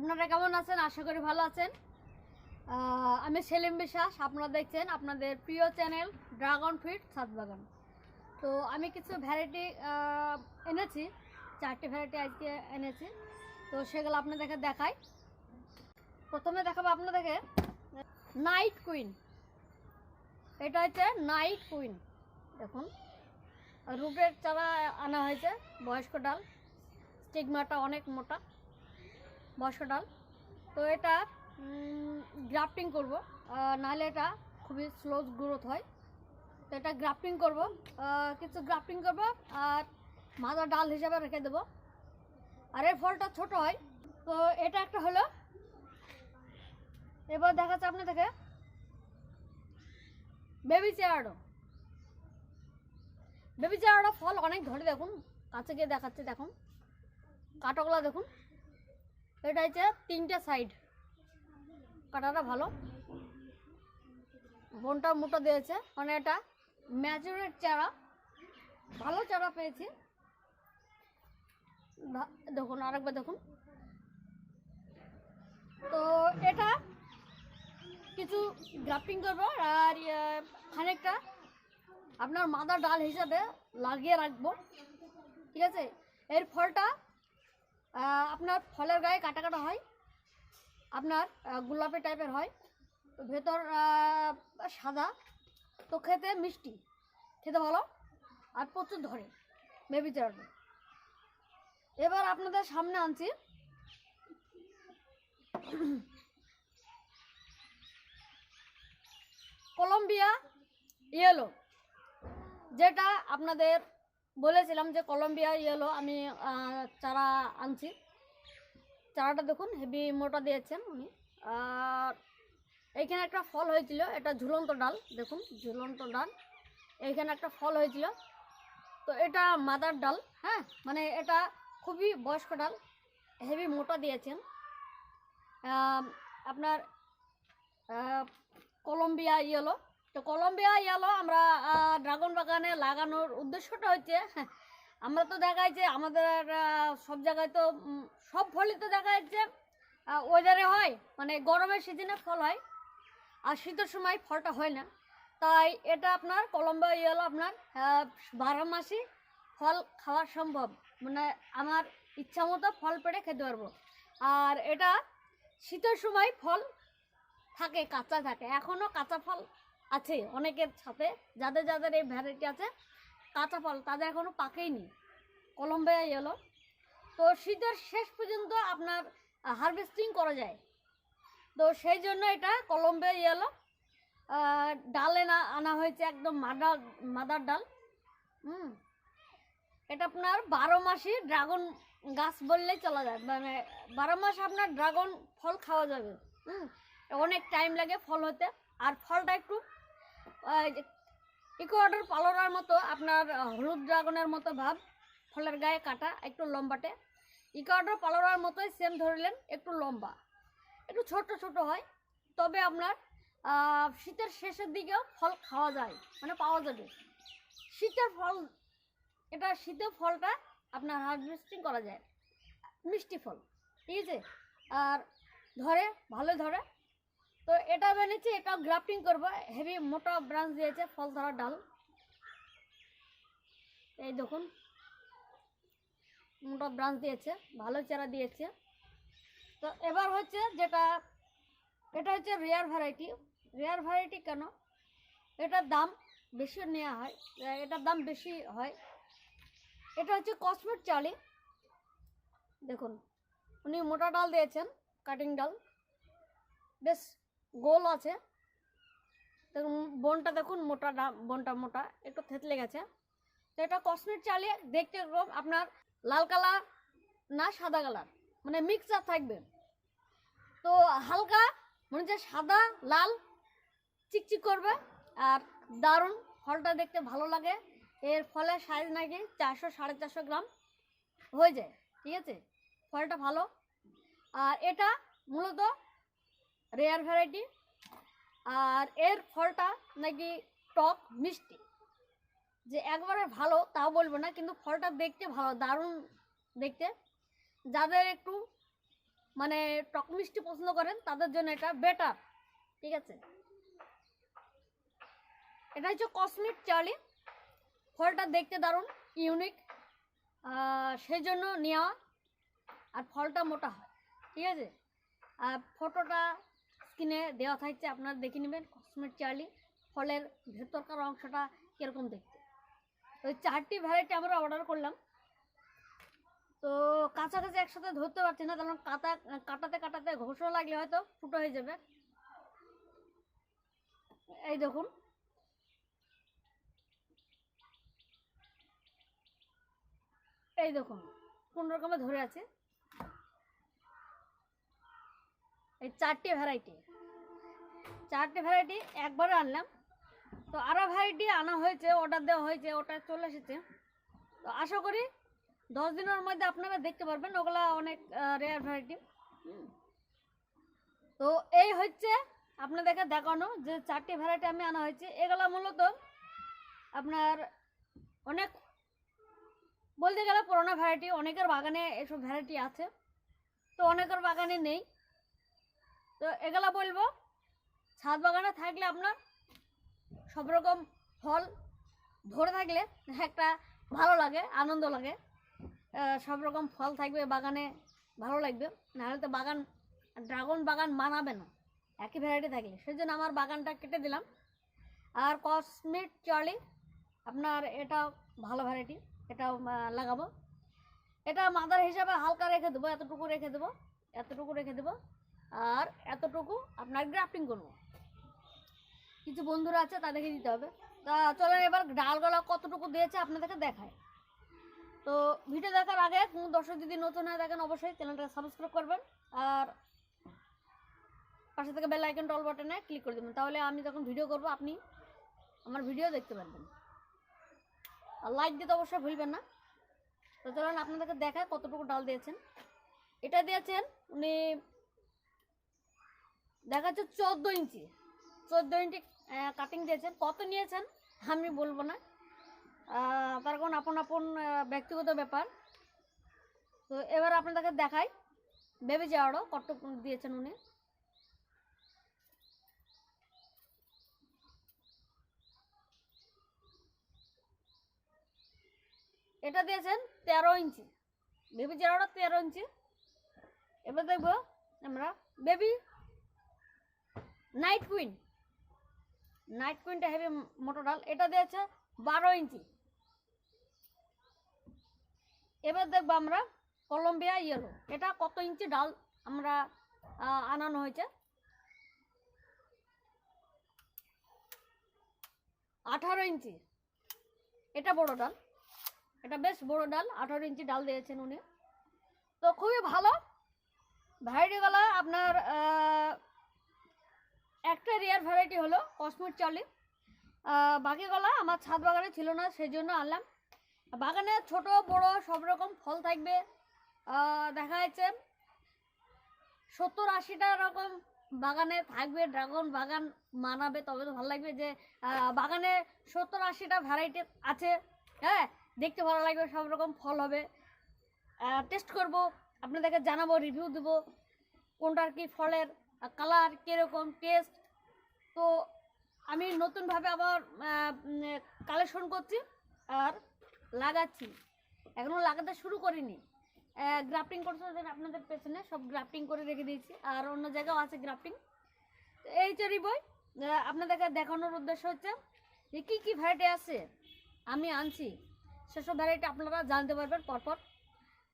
আপনারা কেমন আছেন? আশা করি ভালো আছেন। আমি সেলিম বিশ্বাস, আপনারা দেখছেন আপনাদের প্রিয় চ্যানেল ড্রাগন ফিট ছাদবাগান তো আমি কিছু ভ্যারাইটি এনেছি, চারটি ভ্যারাইটি আজকে এনেছি। তো সেগুলো আপনাদেরকে দেখাই। প্রথমে দেখাবো আপনাদেরকে নাইট কুইন। এটা হচ্ছে নাইট কুইন। দেখুন রুটের চারা আনা হয়েছে, বয়স্ক ডাল। স্টিগমাটা অনেক মোটা। বয়স্ক ডাল। তো এটা গ্রাফটিং করব। নাহলে এটা খুবই স্লো গ্রোথ হয়। তো এটা গ্রাফটিং করব। কিছু গ্রাফটিং করব আর মাদা ডাল হিসাবে রেখে দেবো। আর এর ফলটা ছোট হয়। তো এটা একটা হলো। এবার দেখাচ্ছে আপনি থেকে বেবি চেয়ারডো বেবি চেয়ারডো ফল অনেক ধরে দেখুন। কাছে গিয়ে দেখাচ্ছে, দেখুন। কাটাগুলো দেখুন। এটা হচ্ছে তিনটে সাইড কাটাটা ভালো। বনটা মোটা দিয়েছে। মানে এটা ম্যাচুরেট চারা। ভালো চারা পেয়েছি। দেখুন আরেকবার দেখুন। তো এটা কিছু গ্রাফটিং করব আর ইয়ে, খানিকটা আপনার মাদার ডাল হিসাবে লাগিয়ে রাখব। ঠিক আছে? এর ফলটা আপনার ফলের গায়ে কাটা কাটা হয়, আপনার গোলাপি টাইপের হয়, ভেতর সাদা, তো খেতে মিষ্টি, খেতে ভালো, আর প্রচুর ধরে বেবি চারাটা এবার আপনাদের সামনে আনছি। কলম্বিয়া ইয়েলো যেটা আপনাদের বলেছিলাম যে কলম্বিয়া ইয়েলো আমি চারা আনছি। চারাটা দেখুন হেভি মোটা দিয়েছেন উনি। আর এইখানে একটা ফল হয়েছিল এটা ঝুলন্ত ডাল দেখুন ঝুলন্ত ডাল। এইখানে একটা ফল হয়েছিল। তো এটা মাদার ডাল হ্যাঁ? মানে এটা খুবই বয়স্ক ডাল হেভি মোটা দিয়েছেন। আপনার কলম্বিয়া ইয়েলো। তো কলম্বিয়া ইয়েলো আমরা ড্রাগন বাগানে লাগানোর উদ্দেশ্যটা হচ্ছে হ্যাঁ, আমরা তো দেখা যাচ্ছে আমাদের সব জায়গায় তো সব ফলই তো দেখা যাচ্ছে ওয়েদারে হয় মানে গরমের সিজনে ফল হয়, আর শীতের সময় ফলটা হয় না। তাই এটা আপনার কলম্বিয়া ইয়েলো আপনার বারো মাসই ফল খাওয়া সম্ভব। মানে আমার ইচ্ছা মতো ফল পেড়ে খেতে পারব। আর এটা শীতের সময় ফল থাকে, কাঁচা থাকে। এখনও কাঁচা ফল আছে অনেকের সাথে, যাদের যাদের এই ভ্যারাইটি আছে কাঁচা ফল, তাদের এখনও পাকেইনি। কলম্বিয়া ইয়েলো তো শীতের শেষ পর্যন্ত আপনার হারভেস্টিং করা যায়। তো সেই জন্য এটা কলম্বিয়া ইয়েলো ডালে না, আনা হয়েছে একদম মাদার মাদার ডাল। হুম। এটা আপনার বারো মাসই ড্রাগন গাছ বললেই চলা যায়। মানে বারো মাস আপনার ড্রাগন ফল খাওয়া যাবে। হুম। অনেক টাইম লাগে ফল হতে। আর ফলটা একটু ইকোয়াডার পালোরার মতো আপনার হলুদ ড্রাগনের মতো ভাব, ফলের গায়ে কাটা, একটু লম্বাটে। ইকোয়াডার পালোরার মতোই সেম ধরলেন, একটু লম্বা। একটু ছোট ছোট হয়, তবে আপনার শীতের শেষের দিকেও ফল খাওয়া যায় মানে পাওয়া যাবে। শীতের ফল, এটা শীতের ফলটা আপনার হার্ভেস্টিং করা যায়, মিষ্টি ফল। ঠিক আছে আর ধরে ভালোই ধরে তো এটা বেনেছি এটা গ্রাফটিং করব। হেভি মোটা ব্রাঞ্চ দিয়েছে, ফল ধরা ডাল। এই দেখুন, মোটা ব্রাঞ্চ দিয়েছে, ভালো চারা দিয়েছে। তো এবার হচ্ছে যেটা, এটা হচ্ছে রেয়ার ভ্যারাইটি রেয়ার ভ্যারাইটি কেন? এটার দাম বেশি নেওয়া হয়, এটার দাম বেশি হয়। এটা হচ্ছে কসমেট চালি। দেখুন, উনি মোটা ডাল দিয়েছেন কাটিং ডাল। বেশ গোল আছে। দেখুন, বনটা দেখুন, মোটা বনটা মোটা, একটু থেতলে গেছে। তো এটা কসমেট চালিয়ে দেখতে এরকম, আপনার লাল কালার না সাদা কালার মানে মিক্সচার থাকবে। তো হালকা, মনে হচ্ছে সাদা, লাল, চিকচিক করবে, আর দারুণ ফলটা দেখতে ভালো লাগে। এর ফলে সাইজ নাকি চারশো, সাড়ে চারশো গ্রাম হয়ে যায়, ঠিক আছে? ফলটা ভালো। আর এটা মূলত রেয়ার ভ্যারাইটি আর এর ফলটা নাকি টক মিষ্টি। যে একবারে ভালো তাও বলব না, কিন্তু ফলটা দেখতে ভালো, দারুণ দেখতে। যাদের একটু মানে টক মিষ্টি পছন্দ করেন, তাদের জন্য এটা বেটার ঠিক আছে? এটা হচ্ছে কসমিক চার্লি ফলটা দেখতে দারুণ ইউনিক সেই জন্য নেওয়া, আর ফলটা মোটা হয়, ঠিক আছে? আর ফটোটা স্ক্রিনে দেওয়া থাকছে, আপনারা দেখে নেবেন কসমিক চার্লি ফলের ভেতরকার অংশটা কীরকম দেখতে। ওই চারটি ভ্যারাইটি আমরা অর্ডার করলাম। তো কাছাকাছি একসাথে ধরতে পারছি না, কারণ কাটা, কাটাতে কাটাতে ঘষও লাগলে হয়তো ফুটো হয়ে যাবে। এই দেখুন। এই দেখুন কোন রকমে ধরে আছে। এই চারটে ভ্যারাইটি চারটে ভ্যারাইটি একবারে আনলাম। তো আরও ভ্যারাইটি আনা হয়েছে অর্ডার দেওয়া হয়েছে, ওটা চলে এসেছে। তো আশা করি দশ দিনের মধ্যে আপনারা দেখতে পারবেন, ওগুলা অনেক রেয়ার ভ্যারাইটি তো এই হচ্ছে আপনাদেরকে দেখানো যে চারটি ভ্যারাইটি আমি আনা হয়েছে। এগুলো মূলত আপনার অনেক, বলতে গেলে পুরোনো ভ্যারাইটি অনেকের বাগানে এসব ভ্যারাইটি আছে। তো অনেকের বাগানে নেই। তো এগুলা বলব। ছাদ বাগানে থাকলে আপনার সব রকম ফল ধরে থাকলে একটা ভালো লাগে আনন্দ লাগে। সব রকম ফল থাকবে বাগানে ভালো লাগবে। নাহলে তো বাগান ড্রাগন বাগান মানাবে না একই ভ্যারাইটি থাকলে। সেই জন্য আমার বাগানটা কেটে দিলাম। আর কসমিক চার্লি আপনার এটা ভালো ভ্যারাইটি আহ, লাগাবো। এটা মাদার হিসাবে হালকা রেখে দেবো এতটুকু রেখে দেবো এতটুকু রেখে দেবো। আর এতটুকু আপনার গ্রাফটিং করব। কিছু বন্ধুরা আছে, তাদেরকে দিতে হবে। তা চলেন এবার ডালগুলা কতটুকু দিয়েছে আপনাদেরকে দেখায় তো ভিডিও দেখার আগে কোনো দর্শক যদি নতুন হয়ে থাকেন, অবশ্যই চ্যানেলটা সাবস্ক্রাইব করবেন। আর পাশে থেকে বেল আইকন টল বাটনে ক্লিক করে দেবেন। তাহলে আমি যখন ভিডিও করব, আপনি আমার ভিডিও দেখতে পারবেন। আর লাইক দিতে অবশ্যই ভুলবেন না। তো চলেন আপনাদেরকে দেখায় কতটুকু ডাল দিয়েছেন। এটা দিয়েছেন উনি দেখাচ্ছে চোদ্দ ইঞ্চি। চোদ্দ ইঞ্চি কাটিং দিয়েছেন। কত নিয়েছেন? আমি বলব না। তার কারণ আপন আপন ব্যক্তিগত ব্যাপার। তো এবার আপনাদেরকে দেখাই। বেবি যাওয়ারও কত দিয়েছেন উনি? এটা দিয়েছেন তেরো ইঞ্চি। বেবি জারাটা তেরো ইঞ্চি। এবার দেখব আমরা বেবি নাইট কুইন নাইট কুইনটা হেভি মোটর ডাল। এটা দিয়েছে বারো ইঞ্চি। এবার দেখব আমরা কলম্বিয়া ইয়েলো এটা কত ইঞ্চি ডাল আমরা আনানো হয়েছে? আঠারো ইঞ্চি। এটা বড় ডাল। এটা বেশ বড় ডাল। আঠারো ইঞ্চি ডাল দিয়েছেন উনি। তো খুবই ভালো। ভ্যারাইটিগুলো আপনার একটা রেয়ার ভ্যারাইটি হলো কসমোট চার্লি বাকি বাকিগুলো আমার ছাদ বাগানে ছিল না সেই জন্য আনলাম। বাগানে ছোট, বড় সব রকম ফল থাকবে। দেখা যাচ্ছে সত্তর আশিটা রকম বাগানে থাকবে, ড্রাগন বাগান মানাবে, তবে তো ভালো লাগবে যে বাগানে সত্তর আশিটা ভ্যারাইটি আছে। হ্যাঁ দেখতে ভালো লাগবে, সব রকম ফল হবে। টেস্ট করব, আপনাদেরকে জানাব রিভিউ দেবো, কোনটার কি ফলের কালার কীরকম টেস্ট তো আমি নতুনভাবে আবার কালেকশন করছি আর লাগাচ্ছি। এখনও লাগাতে শুরু করিনি। গ্রাফটিং করতে আপনাদের পেছনে, সব গ্রাফটিং করে রেখে দিয়েছি। আর অন্য জায়গাও আছে গ্রাফটিং এই চেরি বই আপনাদেরকে দেখানোর উদ্দেশ্য হচ্ছে যে কী কী ভ্যারাইটি আছে আমি আনছি। সেসব ভ্যারাইটি আপনারা জানতে পারবেন পরপর।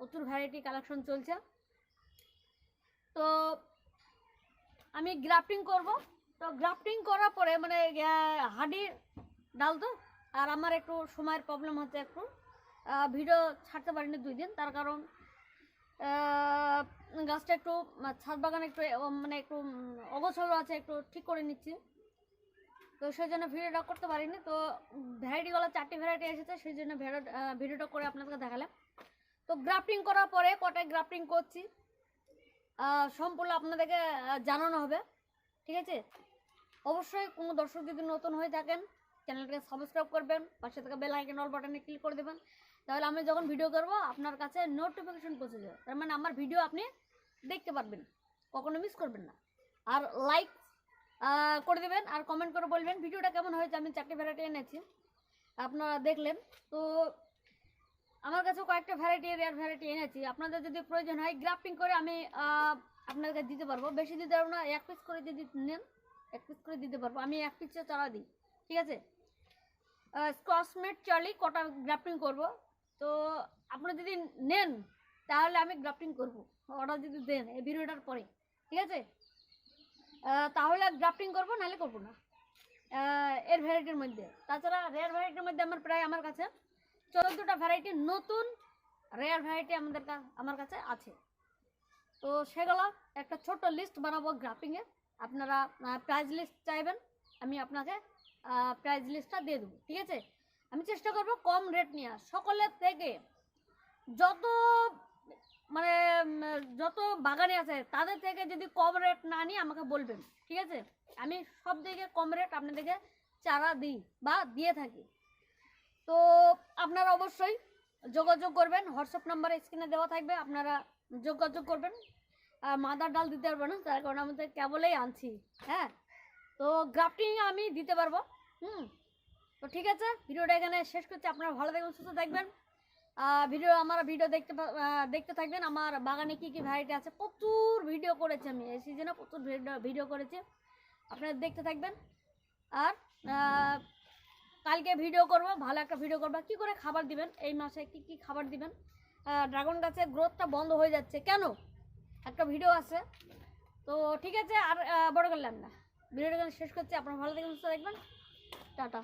প্রচুর ভ্যারাইটি কালেকশন চলছে। তো আমি গ্রাফটিং করব। তো গ্রাফটিং করার পরে মানে হাঁড়ির ডাল তো আর আমার একটু সময়ের প্রবলেম হচ্ছে একটু। ভিডিও ছাড়তে পারিনি দুই দিন তার কারণ গাছটা একটু ছাদ বাগান একটু মানে একটু উম, আছে একটু ঠিক করে নিচ্ছি। তো সেই জন্য ভিডিওটা করতে পারিনি তো ভ্যারাইটিগুলো চারটি ভ্যারাইটি এসেছে সেই জন্য ভিডিওটা করে আপনাদেরকে দেখালাম। তো গ্রাফটিং করার পরে কটায় গ্রাফটিং করছি সম্পূর্ণ আপনাদেরকে জানানো হবে ঠিক আছে? অবশ্যই কোনো দর্শক যদি নতুন হয়ে থাকেন চ্যানেলটাকে সাবস্ক্রাইব করবেন পাশে থেকে বেল আইকন অল বাটনে ক্লিক করে দেবেন তাহলে আমি যখন ভিডিও করব আপনার কাছে নোটিফিকেশন পৌঁছে যাবে। তার মানে আমার ভিডিও আপনি দেখতে পারবেন কখনো মিস করবেন না। আর লাইক করে দেবেন আর কমেন্ট করে বলবেন ভিডিওটা কেমন হয়েছে? আমি চারটে ভ্যারাইটি এনেছি আপনারা দেখলেন। তো আমার কাছেও কয়েকটা ভ্যারাইটি রেয়ার ভ্যারাইটি এনেছি। আপনাদের যদি প্রয়োজন হয় গ্রাফটিং করে আমি আহ, আপনাদেরকে দিতে পারব। বেশি দিতে পারব না এক পিস করে যদি নেন এক পিস করে দিতে পারব। আমি এক পিসে চারা দিই, ঠিক আছে? স্কসমেট চার্লি কটা গ্রাফটিং করব? তো আপনারা যদি নেন, তাহলে আমি গ্রাফটিং করব। অর্ডার যদি দেন, এই ভিডিওটার পরে, ঠিক আছে? তাহলে গ্রাফটিং করব, নাহলে করব না। এর ভ্যারাইটির মধ্যে। তাছাড়া রেয়ার ভ্যারাইটির মধ্যে আমার প্রায় আমার কাছে চোদ্দোটা ভ্যারাইটি নতুন রেয়ার ভ্যারাইটি আমাদের আমার কাছে আছে। তো সেগুলো একটা ছোট লিস্ট বানাবো গ্রাফিংয়ে আপনারা প্রাইজ লিস্ট চাইবেন, আমি আপনাকে প্রাইজ লিস্টটা দিয়ে দেবো, ঠিক আছে? আমি চেষ্টা করব কম রেট নিয়ে সকলের থেকে যত মানে যত বাগানে আছে, তাদের থেকে যদি কম রেট না নিয়ে আমাকে বলবেন, ঠিক আছে? আমি সব থেকে কম রেট আপনাদেরকে চারা দিই বা দিয়ে থাকি। তো আপনারা অবশ্যই যোগাযোগ করবেন, হোয়াটসঅ্যাপ নাম্বার স্ক্রিনে দেওয়া থাকবে, আপনারা যোগাযোগ করবেন। মাদার ডাল দিতে পারব না, তার কারণে আমি তো কেবলেই আনছি হ্যাঁ? তো গ্রাফটিং আমি দিতে পারব, হুম? তো ঠিক আছে, ভিডিওটা এখানে শেষ করছি, আপনারা ভালো থাকবেন, সুস্থ থাকবেন। ভিডিও, আমার ভিডিও দেখতে দেখতে থাকবেন, আমার বাগানে কি কি ভ্যারাইটি আছে, প্রচুর ভিডিও করেছি আমি, এই সিজনে প্রচুর ভিডিও করেছি, আপনারা দেখতে থাকবেন। আর কালকে ভিডিও করব, ভালো একটা ভিডিও করব, কি করে খাবার দিবেন, এই মাসে কি কি খাবার দিবেন? ড্রাগন গাছের গ্রোথটা বন্ধ হয়ে যাচ্ছে, কেন? একটা ভিডিও আছে। তো ঠিক আছে, আর বড় করলাম না। ভিডিওটা শেষ করছি, আপনার ভালো থাকবেন, সুস্থ থাকবেন। টাটা।